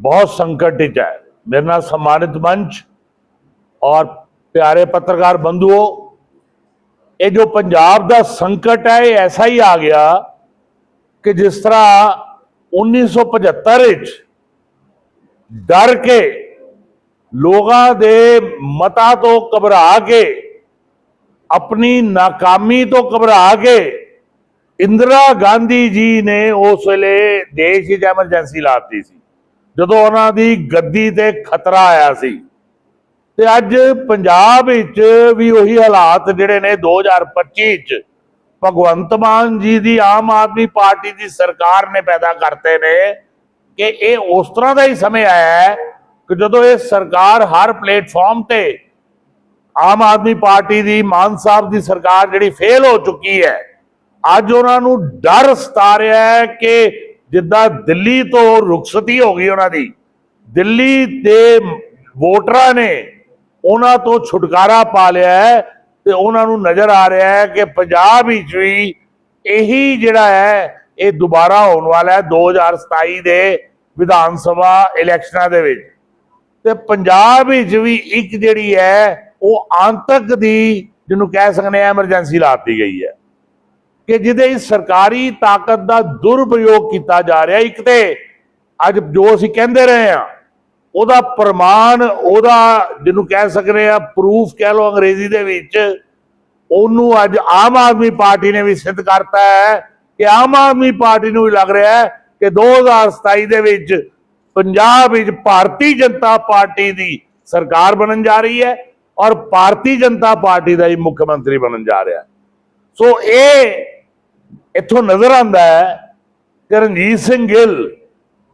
ਬਹੁਤ ਸੰਕਟ ਵਿੱਚ ਹੈ ਮੇਰੇ ਨਾਲ ਸਨਮਾਨਿਤ ਮੰਚ ਔਰ ਪਿਆਰੇ ਪੱਤਰਕਾਰ ਬੰਧੂਓ ਇਹ ਜੋ ਪੰਜਾਬ ਦਾ ਸੰਕਟ ਹੈ ਇਹ ਐਸਾ ਹੀ ਆ ਗਿਆ ਕਿ ਜਿਸ ਤਰ੍ਹਾਂ 1975 ਵਿੱਚ ਡਰ ਕੇ ਲੋਕਾਂ ਦੇ ਮਤਾ ਤੋਂ ਘਬਰਾ ਕੇ ਆਪਣੀ ਨਾਕਾਮੀ ਤੋਂ ਘਬਰਾ ਕੇ ਇੰਦਰਾ ਗਾਂਧੀ ਜੀ ਨੇ ਉਸ ਵੇਲੇ ਦੇਸ਼ ਵਿੱਚ ਐਮਰਜੈਂਸੀ ਲਾਤੀ ਸੀ ਜਦੋਂ ਉਹਨਾਂ ਦੀ ਗੱਦੀ ਤੇ ਖਤਰਾ ਆਇਆ ਸੀ। ਤੇ ਅੱਜ ਪੰਜਾਬ ਵਿੱਚ ਵੀ ਉਹੀ ਹਾਲਾਤ ਜਿਹੜੇ ਨੇ 2025 ਚ ਭਗਵੰਤ ਮਾਨ ਜੀ ਦੀ ਆਮ ਆਦਮੀ ਪਾਰਟੀ ਦੀ ਸਰਕਾਰ ਨੇ ਪੈਦਾ ਕਰਤੇ ਨੇ ਕਿ ਇਹ ਉਸ ਤਰ੍ਹਾਂ ਦਾ ਹੀ ਸਮੇਂ ਆਇਆ ਹੈ ਕਿ ਜਦੋਂ ਇਹ ਸਰਕਾਰ ਹਰ ਪਲੇਟਫਾਰਮ ਤੇ ਆਮ ਆਦਮੀ ਪਾਰਟੀ ਦੀ, ਮਾਨ ਸਾਹਿਬ ਦੀ ਸਰਕਾਰ ਜਿਹੜੀ ਫੇਲ ਹੋ ਚੁੱਕੀ ਹੈ, ਅੱਜ ਉਹਨਾਂ ਨੂੰ ਡਰ ਸਤਾ ਰਿਹਾ ਹੈ ਕਿ ਜਿੱਦਾਂ ਦਿੱਲੀ ਤੋਂ ਰੁਖਸਤੀ ਹੋ ਗਈ ਉਹਨਾਂ ਦੀ, ਦਿੱਲੀ ਦੇ ਵੋਟਰਾਂ ਨੇ ਉਹਨਾਂ ਤੋਂ ਛੁਟਕਾਰਾ ਪਾ ਲਿਆ ਹੈ ਤੇ ਉਹਨਾਂ ਨੂੰ ਨਜ਼ਰ ਆ ਰਿਹਾ ਹੈ ਕਿ ਪੰਜਾਬ ਵਿੱਚ ਵੀ ਇਹੀ ਜਿਹੜਾ ਹੈ, ਇਹ ਦੁਬਾਰਾ ਹੋਣ ਵਾਲਾ ਹੈ 2027 ਦੇ ਵਿਧਾਨ ਸਭਾ ਇਲੈਕਸ਼ਨਾਂ ਦੇ ਵਿੱਚ। ਤੇ ਪੰਜਾਬ ਵਿੱਚ ਵੀ ਇੱਕ ਜਿਹੜੀ ਹੈ, ਉਹ ਆਂਤਕ ਦੀ, ਜਿਹਨੂੰ ਕਹਿ ਸਕਦੇ ਆ ਐਮਰਜੈਂਸੀ ਲਾਤੀ ਗਈ ਹੈ। ਕਿ ਜਿਹਦੇ ਵਿੱਚ ਸਰਕਾਰੀ ਤਾਕਤ ਦਾ ਦੁਰਪਯੋਗ ਕੀਤਾ ਜਾ ਰਿਹਾ ਇੱਕ ਤੇ ਅੱਜ ਜੋ ਅਸੀਂ ਕਹਿੰਦੇ ਰਹੇ ਆ ਉਹਦਾ ਪ੍ਰਮਾਣ, ਉਹਦਾ ਜਿਹਨੂੰ ਕਹਿ ਸਕਨੇ ਆ ਪ੍ਰੂਫ ਕਹਿ ਲਓ ਅੰਗਰੇਜ਼ੀ ਦੇ ਵਿੱਚ, ਉਹਨੂੰ ਅੱਜ ਆਮ ਆਦਮੀ ਪਾਰਟੀ ਨੇ ਵੀ ਸਿੱਧ ਕਰਤਾ ਹੈ ਕਿ ਆਮ ਆਦਮੀ ਪਾਰਟੀ ਨੂੰ ਵੀ ਲੱਗ ਰਿਹਾ ਹੈ ਕਿ 2027 ਦੇ ਵਿੱਚ ਪੰਜਾਬ ਵਿੱਚ ਭਾਰਤੀ ਜਨਤਾ ਪਾਰਟੀ ਦੀ ਸਰਕਾਰ ਬਣਨ ਜਾ ਰਹੀ ਹੈ ਔਰ ਭਾਰਤੀ ਜਨਤਾ ਪਾਰਟੀ ਦਾ ਹੀ ਮੁੱਖ ਮੰਤਰੀ ਬਣਨ ਜਾ ਰਿਹਾ ਸੋ ਇਹ ਇੱਥੋਂ ਨਜ਼ਰ ਆਉਂਦਾ ਹੈ ਕਿ ਰਣਜੀਤ ਸਿੰਘ ਗਿੱਲ,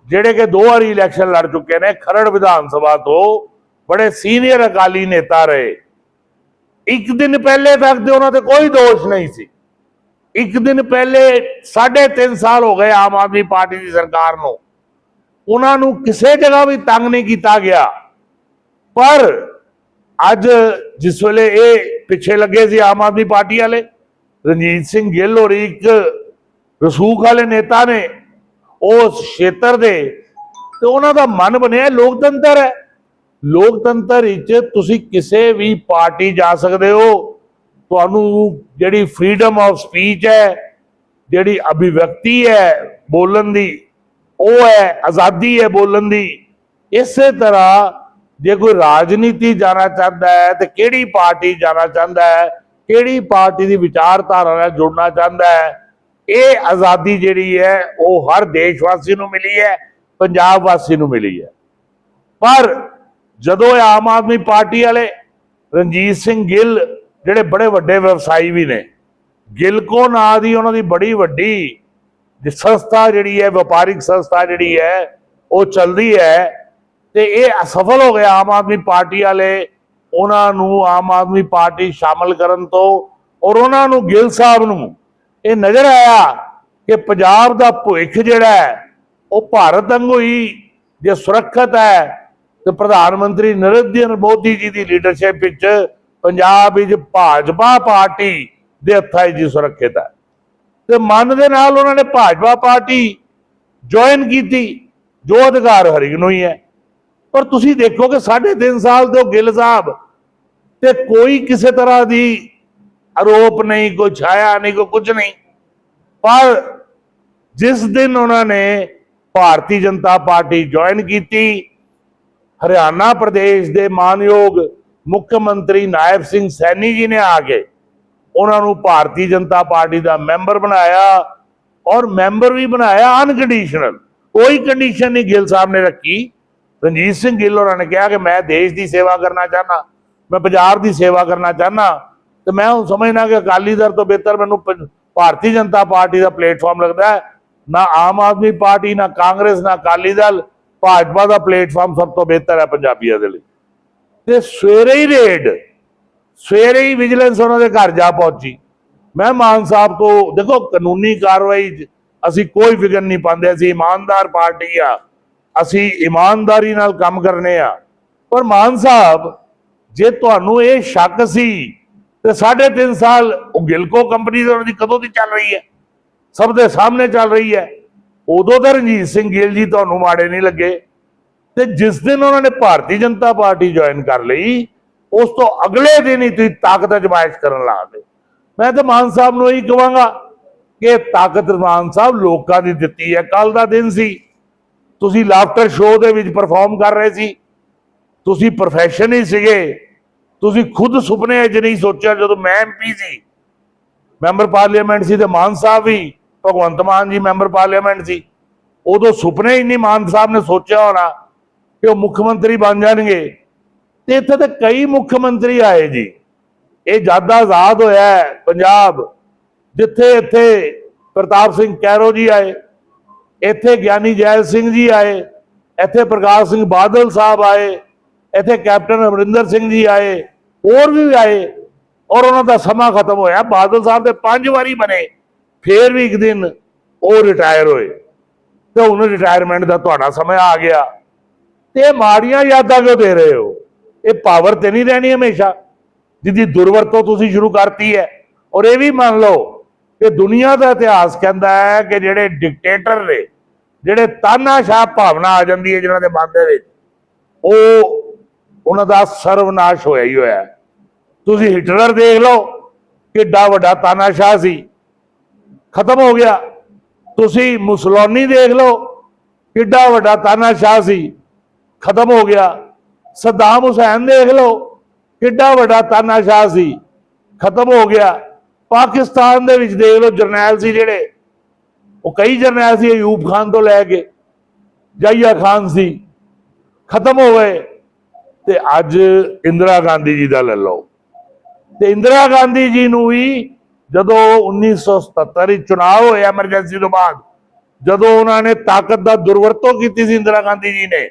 ਜਿਹੜੇ ਕਿ ਦੋ ਵਾਰੀ ਇਲੈਕਸ਼ਨ ਲੜ ਚੁੱਕੇ ਨੇ, ਖਰੜ ਵਿਧਾਨ ਸਭਾ ਤੋਂ ਬੜੇ ਸੀਨੀਅਰ ਅਕਾਲੀ ਨੇਤਾ ਰਹੇ। ਇੱਕ ਦਿਨ ਪਹਿਲੇ ਤੱਕ ਦੇ ਉਹਨਾਂ ਤੇ ਕੋਈ ਦੋਸ਼ ਨਹੀਂ ਸੀ। ਇੱਕ ਦਿਨ ਪਹਿਲੇ 3.5 ਸਾਲ ਹੋ ਗਏ ਆਮ ਆਦਮੀ ਪਾਰਟੀ ਦੀ ਸਰਕਾਰ ਨੂੰ। ਉਹਨਾਂ ਨੂੰ ਕਿਸੇ ਜਗ੍ਹਾ ਵੀ ਤੰਗ ਨਹੀਂ ਕੀਤਾ ਗਿਆ। ਪਰ ਅੱਜ ਜਿਸ ਵੇਲੇ ਇਹ ਪਿੱਛੇ ਲੱਗੇ ਸੀ ਆਮ ਆਦਮੀ ਪਾਰਟੀ ਵਾਲੇ ਰਣਜੀਤ ਸਿੰਘ ਗਿੱਲ ਔਰ ਇੱਕ ਰਸੂਖ ਵਾਲੇ ਨੇਤਾ ਨੇ ਉਸ ਖੇਤਰ ਦੇ ਤੇ ਉਹਨਾਂ ਦਾ ਮਨ ਬਣਿਆ ਲੋਕਤੰਤਰ ਹੈ। ਲੋਕਤੰਤਰ ਵਿੱਚ ਤੁਸੀਂ ਕਿਸੇ ਵੀ ਪਾਰਟੀ ਜਾ ਸਕਦੇ ਹੋ, ਤੁਹਾਨੂੰ ਜਿਹੜੀ ਫਰੀडम ਆਫ ਸਪੀਚ ਹੈ, ਜਿਹੜੀ ਅਭਿਵਿਅਕਤੀ ਹੈ ਬੋਲਣ ਦੀ, ਉਹ ਹੈ, ਆਜ਼ਾਦੀ ਹੈ ਬੋਲਣ ਦੀ, ਇਸੇ ਤਰ੍ਹਾਂ ਜੇ ਕੋਈ ਰਾਜਨੀਤੀ ਜਾਣਾ ਚਾਹੁੰਦਾ ਹੈ ਤੇ ਕਿਹੜੀ ਪਾਰਟੀ ਜਾਣਾ ਚਾਹੁੰਦਾ ਹੈ ਕਿਹੜੀ ਪਾਰਟੀ ਦੀ ਵਿਚਾਰਧਾਰਾ ਨਾਲ ਜੁੜਨਾ ਚਾਹੁੰਦਾ ਹੈ? ਇਹ ਆਜ਼ਾਦੀ ਜਿਹੜੀ ਹੈ, ਉਹ ਹਰ ਦੇਸ਼ ਵਾਸੀ ਨੂੰ ਮਿਲੀ ਹੈ, ਪੰਜਾਬ ਵਾਸੀ ਨੂੰ ਮਿਲੀ ਹੈ। ਪਰ ਜਦੋਂ ਇਹ ਆਮ ਆਦਮੀ ਪਾਰਟੀ ਵਾਲੇ ਰਣਜੀਤ ਸਿੰਘ ਗਿੱਲ, ਜਿਹੜੇ ਬੜੇ ਵੱਡੇ ਵਿਵਸਾਈ ਵੀ ਨੇ ਗਿਲਕੋ ਨਾਂ ਦੀ ਉਹਨਾਂ ਦੀ ਬੜੀ ਵੱਡੀ ਸੰਸਥਾ ਜਿਹੜੀ ਹੈ, ਵਪਾਰਿਕ ਸੰਸਥਾ ਜਿਹੜੀ ਹੈ, ਉਹ ਚੱਲਦੀ ਹੈ ਤੇ ਇਹ ਅਸਫਲ ਹੋ ਗਿਆ ਆਮ ਆਦਮੀ ਪਾਰਟੀ ਵਾਲੇ ਉਹਨਾਂ ਨੂੰ ਆਮ ਆਦਮੀ ਪਾਰਟੀ ਸ਼ਾਮਲ ਕਰਨ ਤੋਂ ਔਰ ਉਹਨਾਂ ਨੂੰ ਗਿੱਲ ਸਾਹਿਬ ਨੂੰ ਇਹ ਨਜ਼ਰ ਆਇਆ ਕਿ ਪੰਜਾਬ ਦਾ ਭਵਿੱਖ ਜਿਹੜਾ ਹੈ, ਉਹ ਭਾਰਤ ਵਾਂਗੂ ਹੀ ਜੇ ਸੁਰੱਖਿਅਤ ਹੈ, ਤੇ ਪ੍ਰਧਾਨ ਮੰਤਰੀ ਨਰਿੰਦਰ ਮੋਦੀ ਜੀ ਦੀ ਲੀਡਰਸ਼ਿਪ ਵਿੱਚ ਪੰਜਾਬ ਵਿੱਚ ਭਾਜਪਾ ਪਾਰਟੀ ਦੇ ਹੱਥਾਂ 'ਚ ਸੁਰੱਖਿਅਤ ਹੈ। ਤੇ ਮਨ ਦੇ ਨਾਲ ਉਹਨਾਂ ਨੇ ਭਾਜਪਾ ਪਾਰਟੀ ਜੁਆਇਨ ਕੀਤੀ, ਜੋ ਅਧਿਕਾਰ ਹਰਿਕ ਨੂੰ ਹੀ ਹੈ। ਪਰ ਤੁਸੀਂ ਦੇਖੋ ਕਿ 3.5 ਸਾਲ ਤੋਂ ਗਿੱਲ ਸਾਹਿਬ ਤੇ ਕੋਈ ਕਿਸੇ ਤਰ੍ਹਾਂ ਦੀ ਆਰੋਪ ਨਹੀਂ, ਕੋਈ ਛਾਇਆ ਨਹੀਂ, ਕੋਈ ਕੁਝ ਨਹੀਂ। ਪਰ ਜਿਸ ਦਿਨ ਉਹਨਾਂ ਨੇ ਭਾਰਤੀ ਜਨਤਾ ਪਾਰਟੀ ਜੁਆਇਨ ਕੀਤੀ, ਹਰਿਆਣਾ ਪ੍ਰਦੇਸ਼ ਦੇ ਮਾਨਯੋਗ ਮੁੱਖ ਮੰਤਰੀ ਨਾਇਬ ਸਿੰਘ ਸੈਣੀ ਜੀ ਨੇ ਆ ਕੇ ਉਹਨਾਂ ਨੂੰ ਭਾਰਤੀ ਜਨਤਾ ਪਾਰਟੀ ਦਾ ਮੈਂਬਰ ਬਣਾਇਆ ਔਰ ਮੈਂਬਰ ਵੀ ਬਣਾਇਆ ਅਨਕੰਡੀਸ਼ਨਲ ਕੋਈ ਕੰਡੀਸ਼ਨ ਨਹੀਂ ਗਿੱਲ ਸਾਹਿਬ ਨੇ ਰੱਖੀ। ਰਣਜੀਤ ਸਿੰਘ ਗਿੱਲ ਹੋਰਾਂ ਨੇ ਕਿਹਾ ਕਿ ਮੈਂ ਦੇਸ਼ ਦੀ ਸੇਵਾ ਕਰਨਾ ਚਾਹਨਾ ਮੈਂ ਬਾਜ਼ਾਰ ਦੀ ਸੇਵਾ ਕਰਨਾ ਚਾਹਨਾ ਤੇ ਮੈਂ ਹੁਣ ਸਮਝਣਾ ਕਿ ਅਕਾਲੀ ਦਲ ਤੋਂ ਬਿਹਤਰ ਮੈਨੂੰ ਭਾਰਤੀ ਜਨਤਾ ਪਾਰਟੀ ਦਾ ਪਲੇਟਫਾਰਮ ਲੱਗਦਾ ਹੈ। ਨਾ ਆਮ ਆਦਮੀ ਪਾਰਟੀ, ਨਾ ਕਾਂਗਰਸ, ਨਾ ਅਕਾਲੀ ਦਲ, ਭਾਜਪਾ ਦਾ ਪਲੇਟਫਾਰਮ ਸਭ ਤੋਂ ਬਿਹਤਰ ਹੈ ਪੰਜਾਬੀਆਂ ਦੇ ਲਈ। ਤੇ ਸਵੇਰੇ ਹੀ ਰੇਡ, ਸਵੇਰੇ ਹੀ ਵਿਜੀਲੈਂਸ ਉਹਨਾਂ ਦੇ ਘਰ ਜਾ ਪਹੁੰਚੀ। ਮੈਂ ਮਾਨ ਸਾਹਿਬ ਤੋਂ, ਦੇਖੋ ਕਾਨੂੰਨੀ ਕਾਰਵਾਈ ਅਸੀਂ ਕੋਈ ਫਿਕਰ ਨਹੀਂ ਪਾਉਂਦੇ, ਅਸੀਂ ਇਮਾਨਦਾਰ ਪਾਰਟੀ ਆ, ਅਸੀਂ ਇਮਾਨਦਾਰੀ ਨਾਲ ਕੰਮ ਕਰਨੇ ਆ। ਪਰ ਮਾਨ ਸਾਹਿਬ ਜੇ ਤੁਹਾਨੂੰ ਇਹ ਸ਼ੱਕ ਸੀ, ਤੇ 3.5 ਸਾਲ ਉਹ ਗਿਲਕੋ ਕੰਪਨੀ ਦੇ ਉਹਨਾਂ ਦੀ ਕਦੋਂ ਦੀ ਚੱਲ ਰਹੀ ਹੈ? ਸਭ ਦੇ ਸਾਹਮਣੇ ਚੱਲ ਰਹੀ ਹੈ। ਉਦੋਂ ਤਾਂ ਰਣਜੀਤ ਸਿੰਘ ਗਿੱਲ ਜੀ ਤੁਹਾਨੂੰ ਮਾੜੇ ਨਹੀਂ ਲੱਗੇ। ਤੇ ਜਿਸ ਦਿਨ ਉਹਨਾਂ ਨੇ ਭਾਰਤੀ ਜਨਤਾ ਪਾਰਟੀ ਜੁਆਇਨ ਕਰ ਲਈ, ਉਸ ਤੋਂ ਅਗਲੇ ਦਿਨ ਹੀ ਤੁਸੀਂ ਤਾਕਤ ਅਜਮਾਇਸ਼ ਕਰਨ ਲਾ ਦੇ ਮੈਂ ਤਾਂ ਮਾਨ ਸਾਹਿਬ ਨੂੰ ਇਹੀ ਕਹਾਂਗਾ ਕਿ ਤਾਕਤ ਮਾਨ ਸਾਹਿਬ ਲੋਕਾਂ ਦੀ ਦਿੱਤੀ ਹੈ। ਕੱਲ ਦਾ ਦਿਨ ਸੀ। ਤੁਸੀਂ ਲਾਫਟਰ ਸ਼ੋਅ ਦੇ ਵਿੱਚ ਪਰਫਾਰਮ ਕਰ ਰਹੇ ਸੀ। ਤੁਸੀਂ ਪ੍ਰੋਫੈਸ਼ਨ ਹੀ ਸੀਗੇ। ਤੁਸੀਂ ਖੁਦ ਸੁਪਨੇ 'ਚ ਨਹੀਂ ਸੋਚਿਆ ਜਦੋਂ ਮੈਂ ਐਮਪੀ ਸੀ। ਮੈਂਬਰ ਪਾਰਲੀਮੈਂਟ ਸੀ ਤੇ ਮਾਨ ਸਾਹਿਬ ਵੀ, ਭਗਵੰਤ ਮਾਨ ਜੀ ਮੈਂਬਰ ਪਾਰਲੀਮੈਂਟ ਸੀ। ਉਦੋਂ ਸੁਪਨੇ ਹੀ ਨਹੀਂ ਮਾਨ ਸਾਹਿਬ ਨੇ ਸੋਚਿਆ ਹੋਣਾ ਕਿ ਉਹ ਮੁੱਖ ਮੰਤਰੀ ਬਣ ਜਾਣਗੇ। ਤੇ ਇੱਥੇ ਤੇ ਕਈ ਮੁੱਖ ਮੰਤਰੀ ਆਏ ਜੀ। ਇਹ ਜਦ ਆਜ਼ਾਦ ਹੋਇਆ ਪੰਜਾਬ, ਜਿੱਥੇ ਇੱਥੇ ਪ੍ਰਤਾਪ ਸਿੰਘ ਕੈਰੋ ਜੀ ਆਏ, ਇੱਥੇ ਗਿਆਨੀ ਜੈਲ ਸਿੰਘ ਜੀ ਆਏ, ਇੱਥੇ ਪ੍ਰਕਾਸ਼ ਸਿੰਘ ਬਾਦਲ ਸਾਹਿਬ ਆਏ ਇੱਥੇ ਕੈਪਟਨ ਅਮਰਿੰਦਰ ਸਿੰਘ ਜੀ ਆਏ, ਹੋਰ ਵੀ ਆਏ ਔਰ ਉਹਨਾਂ ਦਾ ਸਮਾਂ ਖਤਮ ਹੋਇਆ। ਬਾਦਲ ਸਾਹਿਬ ਦੇ ਪੰਜ ਵਾਰੀ ਬਣੇ, ਫੇਰ ਵੀ ਇੱਕ ਦਿਨ ਉਹ ਰਿਟਾਇਰ ਹੋਏ। ਤੇ ਹੁਣ ਰਿਟਾਇਰਮੈਂਟ ਦਾ ਤੁਹਾਡਾ ਸਮਾਂ ਆ ਗਿਆ। ਤੇ ਮਾੜੀਆਂ ਯਾਦਾਂ ਕਿਉਂ ਦੇ ਰਹੇ ਹੋ? ਇਹ ਪਾਵਰ ਤੇ ਨਹੀਂ ਰਹਿਣੀ ਹਮੇਸ਼ਾ। ਜਿਹਦੀ ਦੁਰਵਰਤੋਂ ਤੁਸੀਂ ਸ਼ੁਰੂ ਕਰਤੀ ਹੈ। ਔਰ ਇਹ ਵੀ ਮੰਨ ਲਓ ਕਿ ਦੁਨੀਆ ਦਾ ਇਤਿਹਾਸ ਕਹਿੰਦਾ ਹੈ ਕਿ ਜਿਹੜੇ ਡਿਕਟੇਟਰ ਨੇ, ਜਿਹੜੇ ਤਾਨਾਸ਼ਾਹ ਭਾਵਨਾ ਆ ਜਾਂਦੀ ਹੈ ਜਿਹਨਾਂ ਦੇ ਮਨ ਦੇ ਵਿੱਚ, ਉਹ ਉਹਨਾਂ ਦਾ ਸਰਵਨਾਸ਼ ਹੋਇਆ ਹੀ ਹੋਇਆ। ਤੁਸੀਂ ਹਿਟਲਰ ਦੇਖ ਲਓ, ਕਿੱਡਾ ਵੱਡਾ ਤਾਨਾਸ਼ਾਹ ਸੀ। ਖਤਮ ਹੋ ਗਿਆ। ਤੁਸੀਂ ਮੁਸਲੋਨੀ ਦੇਖ ਲਓ, ਕਿੱਡਾ ਵੱਡਾ ਤਾਨਾਸ਼ਾਹ ਸੀ। ਖਤਮ ਹੋ ਗਿਆ। ਸਦਾਮ ਹੁਸੈਨ ਦੇਖ ਲਓ, ਕਿੱਡਾ ਵੱਡਾ ਤਾਨਾਸ਼ਾਹ ਸੀ। ਖਤਮ ਹੋ ਗਿਆ। ਪਾਕਿਸਤਾਨ ਦੇ ਵਿੱਚ ਦੇਖ ਲਓ ਜਰਨੈਲ ਸੀ ਜਿਹੜੇ। ਉਹ ਕਈ ਜਰਨੈਲ ਸੀ, ਅਯੂਬ ਖਾਨ ਤੋਂ ਲੈ ਕੇ ਜਾਇਆ ਖਾਨ ਸੀ। ਖਤਮ ਹੋ ਗਏ। ਤੇ ਅੱਜ ਇੰਦਰਾ ਗਾਂਧੀ ਜੀ ਦਾ ਲੈ ਲਓ। ਤੇ ਇੰਦਰਾ ਗਾਂਧੀ ਜੀ ਨੂੰ ਵੀ ਜਦੋਂ 1977 ਵਿੱਚ ਚੁਣਾਵ ਹੋਇਆ ਐਮਰਜੈਂਸੀ ਤੋਂ ਬਾਅਦ, ਜਦੋਂ ਉਹਨਾਂ ਨੇ ਤਾਕਤ ਦਾ ਦੁਰਵਰਤੋਂ ਕੀਤੀ ਸੀ ਇੰਦਰਾ ਗਾਂਧੀ ਜੀ ਨੇ,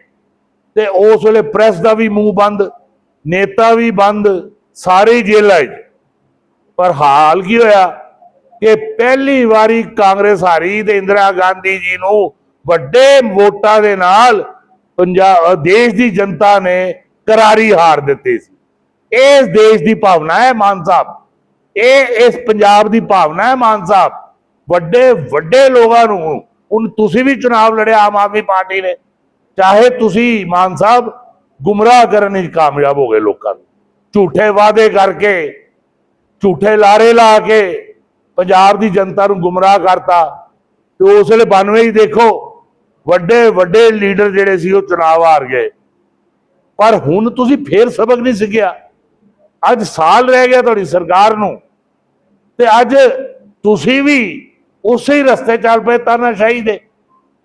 ਤੇ ਉਸ ਵੇਲੇ ਪ੍ਰੈਸ ਦਾ ਵੀ ਮੂੰਹ ਬੰਦ, ਨੇਤਾ ਵੀ ਬੰਦ, ਸਾਰੇ ਹੀ ਜੇਲ੍ਹਾਂ 'ਚ ਪਰ ਹਾਲ ਕੀ ਹੋਇਆ ਕਿ ਪਹਿਲੀ ਵਾਰੀ ਕਾਂਗਰਸ ਹਾਰੀ ਤੇ ਇੰਦਰਾ ਗਾਂਧੀ ਜੀ ਨੂੰ ਵੱਡੇ ਵੋਟਾਂ ਦੇ ਨਾਲ ਪੰਜਾਬ ਦੇਸ਼ ਦੀ ਜਨਤਾ ਨੇ ਕਰਾਰੀ ਹਾਰ ਦਿੱਤੀ ਸੀ। ਇਸ ਦੇਸ਼ ਦੀ ਭਾਵਨਾ ਹੈ ਮਾਨ ਸਾਹਿਬ। ਇਹ ਇਸ ਪੰਜਾਬ ਦੀ ਭਾਵਨਾ ਹੈ ਮਾਨ ਸਾਹਿਬ। ਵੱਡੇ ਵੱਡੇ ਲੋਕਾਂ ਨੂੰ, ਹੁਣ ਤੁਸੀਂ ਵੀ ਚੁਣਾਵ ਲੜਿਆ ਆਮ ਆਦਮੀ ਪਾਰਟੀ ਨੇ। ਚਾਹੇ ਤੁਸੀਂ ਮਾਨ ਸਾਹਿਬ ਗੁੰਮਰਾਹ ਕਰਨ ਵਿੱਚ ਕਾਮਯਾਬ ਹੋ ਗਏ ਲੋਕਾਂ ਨੂੰ। ਝੂਠੇ ਵਾਅਦੇ ਕਰਕੇ, ਝੂਠੇ ਲਾਰੇ ਲਾ ਕੇ ਪੰਜਾਬ ਦੀ ਜਨਤਾ ਨੂੰ ਗੁੰਮਰਾਹ ਕਰਤਾ। ਤੇ ਉਸ ਵੇਲੇ 92 ਹੀ ਦੇਖੋ, ਵੱਡੇ ਵੱਡੇ ਲੀਡਰ ਜਿਹੜੇ ਸੀ ਉਹ ਚੁਣਾਵ ਹਾਰ ਗਏ। ਪਰ ਹੁਣ ਤੁਸੀਂ ਫੇਰ ਸਬਕ ਨਹੀਂ ਸਿੱਖਿਆ। ਅੱਜ ਸਾਲ ਰਹਿ ਗਿਆ ਤੁਹਾਡੀ ਸਰਕਾਰ ਨੂੰ। ਤੇ ਅੱਜ ਤੁਸੀਂ ਵੀ ਉਸੇ ਹੀ ਰਸਤੇ ਚੱਲ ਪਏ ਤਾਨਾਸ਼ਾਹੀ ਦੇ।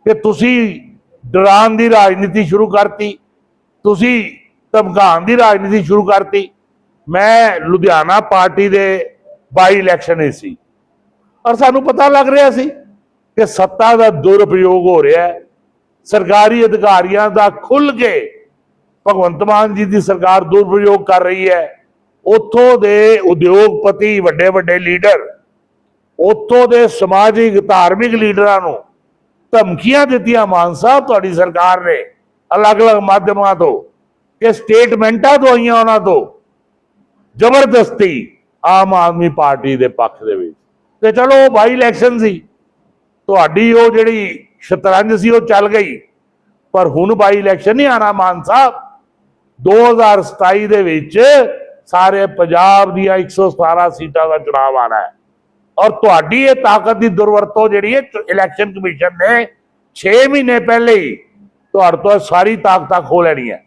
ਕਿ ਤੁਸੀਂ ਡਰਾਉਣ ਦੀ ਰਾਜਨੀਤੀ ਸ਼ੁਰੂ ਕਰਤੀ। ਤੁਸੀਂ ਧਮਕਾਉਣ ਦੀ ਰਾਜਨੀਤੀ ਸ਼ੁਰੂ ਕਰਤੀ। ਮੈਂ ਲੁਧਿਆਣਾ ਪਾਰਟੀ ਦੇ ਬਾਈ ਇਲੈਕਸ਼ਨ ਹੀ ਸੀ। ਔਰ ਸਾਨੂੰ ਪਤਾ ਲੱਗ ਰਿਹਾ ਸੀ ਕਿ ਸੱਤਾ ਦਾ ਦੁਰਪਯੋਗ ਹੋ ਰਿਹਾ ਹੈ। ਸਰਕਾਰੀ ਅਧਿਕਾਰੀਆਂ ਦਾ ਖੁੱਲ ਕੇ ਭਗਵੰਤ ਮਾਨ ਜੀ ਦੀ ਸਰਕਾਰ ਦੁਰਉਪਯੋਗ ਕਰ ਰਹੀ ਹੈ। ਉੱਥੋਂ ਦੇ ਉਦਯੋਗਪਤੀ ਵੱਡੇ ਵੱਡੇ ਲੀਡਰ, ਉੱਥੋਂ ਦੇ ਸਮਾਜਿਕ, ਧਾਰਮਿਕ ਲੀਡਰਾਂ ਨੂੰ ਧਮਕੀਆਂ ਦਿੱਤੀਆਂ। ਮਾਨ ਸਾਹਿਬ, ਤੁਹਾਡੀ ਸਰਕਾਰ ਨੇ ਅਲੱਗ-ਅਲੱਗ ਮਾਧਿਅਮਾਂ ਤੋਂ ਕਿ ਸਟੇਟਮੈਂਟਾਂ ਦਵਾਈਆਂ ਉਹਨਾਂ ਤੋਂ ਜ਼ਬਰਦਸਤੀ ਆਮ ਆਦਮੀ ਪਾਰਟੀ ਦੇ ਪੱਖ ਦੇ ਵਿੱਚ। ਤੇ ਚਲੋ, ਉਹ ਬਾਈ ਇਲੈਕਸ਼ਨ ਸੀ। ਤੁਹਾਡੀ ਉਹ ਜਿਹੜੀ ਸ਼ਤਰੰਜ ਸੀ, ਉਹ ਚੱਲ ਗਈ। ਪਰ ਹੁਣ ਬਾਈ ਇਲੈਕਸ਼ਨ ਨਹੀਂ ਆਣਾ ਮਾਨ ਸਾਹਿਬ। 2027 ਦੇ ਵਿੱਚ ਸਾਰੇ ਪੰਜਾਬ ਦੀਆਂ 117 ਸੀਟਾਂ ਦਾ ਚੁਣਾਵ ਆਣਾ ਹੈ। ਔਰ ਤੁਹਾਡੀ ਇਹ ਤਾਕਤ ਦੀ ਦੁਰਵਰਤੋਂ ਜਿਹੜੀ ਹੈ ਇਲੈਕਸ਼ਨ ਕਮਿਸ਼ਨ ਨੇ 6 ਮਹੀਨੇ ਪਹਿਲੇ ਹੀ ਤੁਹਾਡੇ ਤੋਂ ਸਾਰੀ ਤਾਕਤਾਂ ਖੋ ਲੈਣੀ ਹੈ।